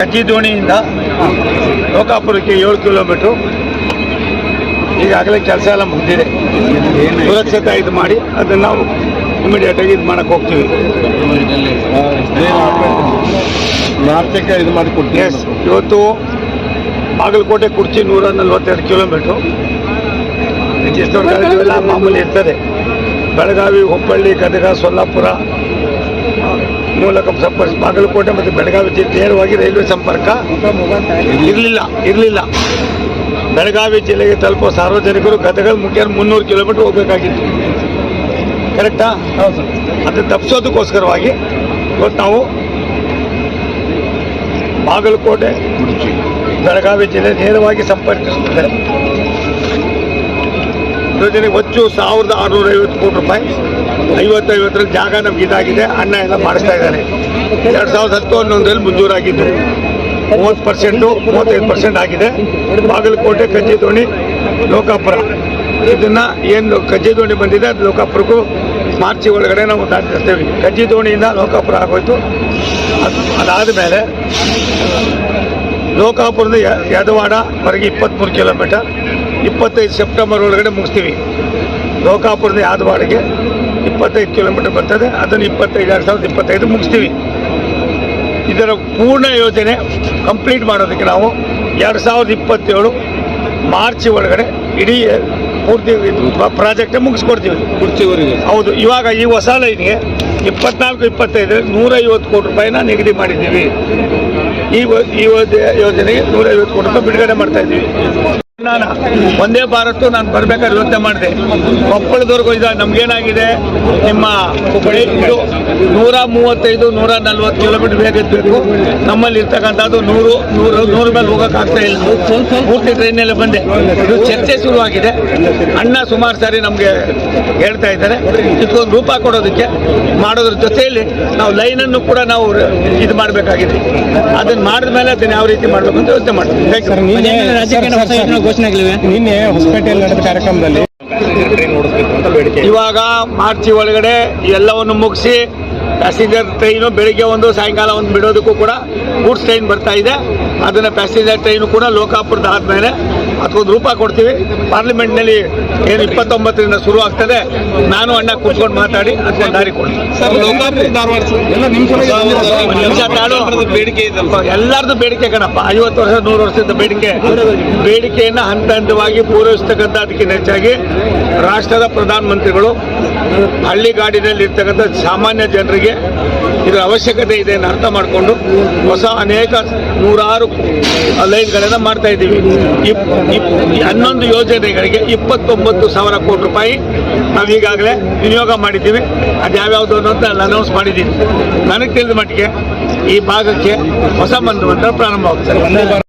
ಕಜ್ಜಿದೋಣಿಯಿಂದ ಲೋಕಾಪುರಕ್ಕೆ ಏಳು ಕಿಲೋಮೀಟ್ರು. ಈಗಾಗಲೇ ಕೆಲಸ ಎಲ್ಲ ಮುಗಿದಿದೆ. ಸುರಕ್ಷತೆ ಇದು ಮಾಡಿ ಅದನ್ನು ನಾವು ಇಮಿಡಿಯೇಟ್ ಆಗಿ ಇದು ಮಾಡಕ್ಕೆ ಹೋಗ್ತೀವಿ. ಇದು ಮಾಡಿ ಕೊಡ್ತೀವಿ. ಇವತ್ತು ಬಾಗಲಕೋಟೆ ಕುರ್ಚಿ ನೂರ ನಲ್ವತ್ತೆರಡು ಕಿಲೋಮೀಟ್ರು. ಮಾಮೂಲಿ ಇರ್ತದೆ. ಬೆಳಗಾವಿ ಹುಬ್ಬಳ್ಳಿ ಗದಗ ಸೊಲ್ಲಾಪುರ ಮೂಲಕ ಸಂಪರ್ಕ ಬಾಗಲಕೋಟೆ ಮತ್ತು ಬೆಳಗಾವಿ ಜಿಲ್ಲೆ ನೇರವಾಗಿ ರೈಲ್ವೆ ಸಂಪರ್ಕ ಇರಲಿಲ್ಲ ಇರಲಿಲ್ಲ. ಬೆಳಗಾವಿ ಜಿಲ್ಲೆಗೆ ತಲುಪುವ ಸಾರ್ವಜನಿಕರು ಗದಗ ಮುಖ್ಯ ಮುನ್ನೂರು ಕಿಲೋಮೀಟರ್ ಹೋಗಬೇಕಾಗಿತ್ತು. ಕರೆಕ್ಟಾ ಹೌದು ಅದು ತಪ್ಪಿಸೋದಕ್ಕೋಸ್ಕರವಾಗಿ ಇವತ್ತು ನಾವು ಬಾಗಲಕೋಟೆ ಬೆಳಗಾವಿ ಜಿಲ್ಲೆ ನೇರವಾಗಿ ಸಂಪರ್ಕಿಸುತ್ತದೆ ಯೋಜನೆಗೆ ಒಚ್ಚು ಸಾವಿರದ ಆರುನೂರ ಐವತ್ತು ಕೋಟಿ ರೂಪಾಯಿ. ಐವತ್ತು ಐವತ್ತರಲ್ಲಿ ಜಾಗ ನಮ್ಗೆ ಇದಾಗಿದೆ. ಅಣ್ಣ ಎಲ್ಲ ಮಾಡಿಸ್ತಾ ಇದ್ದಾರೆ. ಎರಡು ಸಾವಿರದ ಹತ್ತು ಹನ್ನೊಂದರಲ್ಲಿ ಮಂಜೂರಾಗಿದ್ದು. ಮೂವತ್ತು ಪರ್ಸೆಂಟು, ಮೂವತ್ತೈದು ಪರ್ಸೆಂಟ್ ಆಗಿದೆ. ಬಾಗಲಕೋಟೆ ಕಜ್ಜಿ ದೋಣಿ ಲೋಕಾಪುರ. ಇದನ್ನು ಏನು ಕಜ್ಜಿ ದೋಣಿ ಬಂದಿದೆ, ಅದು ಲೋಕಾಪುರಕ್ಕೂ ಮಾರ್ಚಿ ಒಳಗಡೆ ನಾವು ದಾಟಿಸ್ತೇವೆ ಕಜ್ಜಿ ದೋಣಿಯಿಂದ ಲೋಕಾಪುರ ಆಗೋಯ್ತು. ಅದು ಅದಾದ ಮೇಲೆ ಲೋಕಾಪುರದ ಯದವಾಡ ಹೊರಗೆ ಇಪ್ಪತ್ತ್ಮೂರು ಕಿಲೋಮೀಟರ್. ಇಪ್ಪತ್ತೈದು ಸೆಪ್ಟೆಂಬರ್ ಒಳಗಡೆ ಮುಗಿಸ್ತೀವಿ. ಲೋಕಾಪುರದ ಯಾದವಾಡಿಗೆ. ಇಪ್ಪತ್ತೈದು ಕಿಲೋಮೀಟರ್ ಬರ್ತದೆ ಅದನ್ನು ಇಪ್ಪತ್ತೈದು ಎರಡು ಸಾವಿರದ ಇಪ್ಪತ್ತೈದು ಮುಗಿಸ್ತೀವಿ. ಇದರ ಪೂರ್ಣ ಯೋಜನೆ ಕಂಪ್ಲೀಟ್ ಮಾಡೋದಕ್ಕೆ ನಾವು ಎರಡು ಸಾವಿರದ ಇಪ್ಪತ್ತೇಳು ಮಾರ್ಚ್ ಒಳಗಡೆ ಇಡೀ ಪೂರ್ತಿ ಪ್ರಾಜೆಕ್ಟ್ ಮುಗಿಸ್ಕೊಡ್ತೀವಿ. ಕುರ್ಚಿವರೆಗೆ ಹೌದು ಇವಾಗ ಈ ಹೊಸ ಲೈನ್ಗೆ ಇಪ್ಪತ್ನಾಲ್ಕು ಇಪ್ಪತ್ತೈದು ನೂರೈವತ್ತು ಕೋಟಿ ರೂಪಾಯಿನ ನಿಗದಿ ಮಾಡಿದ್ದೀವಿ. ಈ ಈ ಯೋಜ- ಯೋಜನೆಗೆ ನೂರೈವತ್ತು ಕೋಟಿ ರೂಪಾಯಿ ಬಿಡುಗಡೆ ಮಾಡ್ತಾ ಇದ್ದೀವಿ. ನಾನು ಒಂದೇ ಭಾರತ್ ನಾನು ಬರ್ಬೇಕಾದ್ರೆ ಯೋಚನೆ ಮಾಡಿದೆ. ಕೊಪ್ಪಳದವರೆಗೂ ಇದೆ ನಮ್ಗೇನಾಗಿದೆ ನಿಮ್ಮ ಹುಬ್ಬಳ್ಳಿ ಇದು ನೂರ ಮೂವತ್ತೈದು ನೂರ ನಲ್ವತ್ತು ಕಿಲೋಮೀಟರ್ ಬೇಗ ಬೇಕು ನಮ್ಮಲ್ಲಿ ಇರ್ತಕ್ಕಂಥದ್ದು ನೂರು ನೂರು ನೂರ ಮೇಲೆ ಹೋಗಕ್ಕೆ ಆಗ್ತಾ ಇಲ್ಲ. ಪೂರ್ತಿ ಟ್ರೈನಲ್ಲಿ ಬಂದೆ. ಇದು ಚರ್ಚೆ ಶುರುವಾಗಿದೆ. ಅಣ್ಣ ಸುಮಾರು ಸಾರಿ ನಮಗೆ ಹೇಳ್ತಾ ಇದ್ದಾರೆ. ಇದಕ್ಕೊಂದು ರೂಪ ಕೊಡೋದಕ್ಕೆ ಮಾಡೋದ್ರ ಜೊತೆಯಲ್ಲಿ ನಾವು ಲೈನನ್ನು ಕೂಡ ನಾವು ಇದು ಮಾಡಬೇಕಾಗಿದೆ. ಅದನ್ನು ಮಾಡಿದ ಮೇಲೆ ಅದನ್ನು ಯಾವ ರೀತಿ ಮಾಡಬೇಕು ಅಂತ ಯೋಚನೆ ಮಾಡ್ತೀವಿ. Thank you. ನಿನ್ನೆ ರಾಜ್ಯಕ್ಕೆ ಹೊಸ ಯೋಜನೆ ಘೋಷಣೆ ಆಗಲಿವೆ ನಿನ್ನೆ ಹೊಸಪೇಟೆಯಲ್ಲಿ ನಡೆದ ಕಾರ್ಯಕ್ರಮದಲ್ಲಿ ಇವಾಗ ಮಾರ್ಚ್ ಒಳಗಡೆ ಎಲ್ಲವನ್ನು ಮುಗಿಸಿ ಪ್ಯಾಸೆಂಜರ್ ಟ್ರೈನು ಬೆಳಿಗ್ಗೆ ಒಂದು ಸಾಯಂಕಾಲ ಒಂದು ಬಿಡೋದಕ್ಕೂ ಕೂಡ ಗೂಡ್ಸ್ ಟ್ರೈನ್ ಬರ್ತಾ ಇದೆ ಅದನ್ನು ಪ್ಯಾಸೆಂಜರ್ ಟ್ರೈನು ಕೂಡ ಲೋಕಾಪುರದ ಆದಮೇಲೆ ಅದಕ್ಕೊಂದು ರೂಪ ಕೊಡ್ತೀವಿ. ಪಾರ್ಲಿಮೆಂಟ್ನಲ್ಲಿ ಏನು ಇಪ್ಪತ್ತೊಂಬತ್ತರಿಂದ ಶುರು ಆಗ್ತದೆ. ನಾನು ಅಣ್ಣ ಕೂತ್ಕೊಂಡು ಮಾತಾಡಿ ಅದಕ್ಕೆ ದಾರಿ ಕೊಡ್ತೀನಿ. ಬೇಡಿಕೆ ಇದೆ ಎಲ್ಲರದು ಬೇಡಿಕೆ ಕಣಪ್ಪ. ಐವತ್ತು ವರ್ಷ ನೂರು ವರ್ಷದ ಬೇಡಿಕೆ. ಬೇಡಿಕೆಯನ್ನು ಹಂತ ಹಂತವಾಗಿ ಪೂರೈಸ್ತಕ್ಕಂಥ ಅದಕ್ಕಿಂತ ಹೆಚ್ಚಾಗಿ ರಾಷ್ಟ್ರದ ಪ್ರಧಾನಮಂತ್ರಿಗಳು ಹಳ್ಳಿಗಾಡಿನಲ್ಲಿ ಇರ್ತಕ್ಕಂಥ ಸಾಮಾನ್ಯ ಜನರಿಗೆ ಇದರ ಅವಶ್ಯಕತೆ ಇದೆ ಅಂತ ಅರ್ಥ ಮಾಡಿಕೊಂಡು ಹೊಸ ಅನೇಕ ನೂರಾರು ಲೈನ್ಗಳನ್ನು ಮಾಡ್ತಾ ಇದ್ದೀವಿ. ಹನ್ನೊಂದು ಯೋಜನೆಗಳಿಗೆ ಇಪ್ಪತ್ತೊಂಬತ್ತು ಸಾವಿರ ಕೋಟಿ ರೂಪಾಯಿ ನಾವು ಈಗಾಗಲೇ ವಿನಿಯೋಗ ಮಾಡಿದ್ದೀವಿ. ಅದು ಯಾವ್ಯಾವುದು ಅಂತ ಅನೌನ್ಸ್ ಮಾಡಿದ್ದೀನಿ ನನಗೆ ತಿಳಿದ ಮಟ್ಟಿಗೆ ಈ ಭಾಗಕ್ಕೆ ಹೊಸ ಬಂಧುವಂತ ಪ್ರಾರಂಭ ಆಗ್ತದೆ